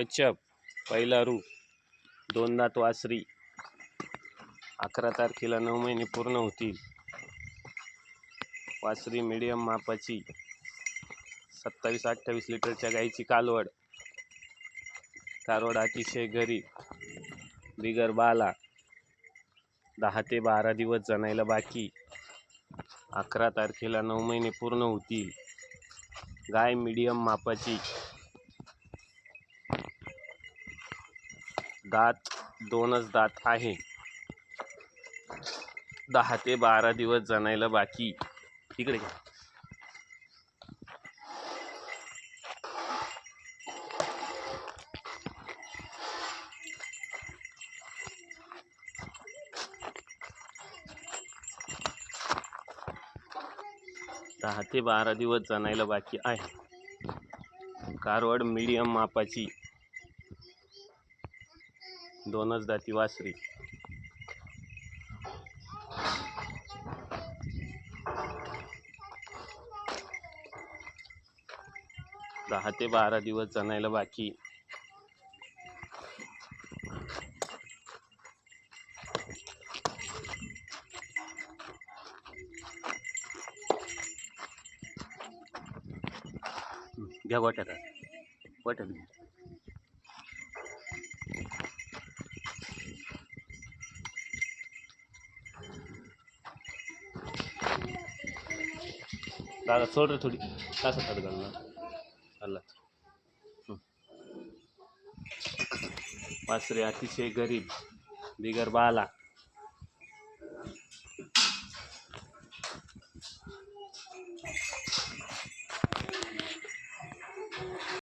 H F पहिला रू दोनदा वासरी अकरा तारखेला नऊ महिने पूर्ण होतील. वासरी मिडियम मापाची. सत्तावीस अठ्ठावीस लिटरच्या गाईची कालवड. कारवड अतिशय गरीब बिगर बाला. दहा ते बारा दिवस जणायला बाकी. अकरा तारखेला नऊ महिने पूर्ण होतील. गाय मिडियम मापाची. दात दोनच दात आहे. दहा ते बारा दिवस जणायला बाकी. इकडे घ्या. दहा ते बारा दिवस जणायला बाकी आहे. कारवड मीडियम मापाची दोनच दाती वासरी. दहा ते बारा दिवस जणायला बाकी. घ्या गोट्यात गोट्यात घ्या. दादा सोड रे थोडी काय सतात घालणार घालला वासरे अतिशय गरीब बिगर बाला.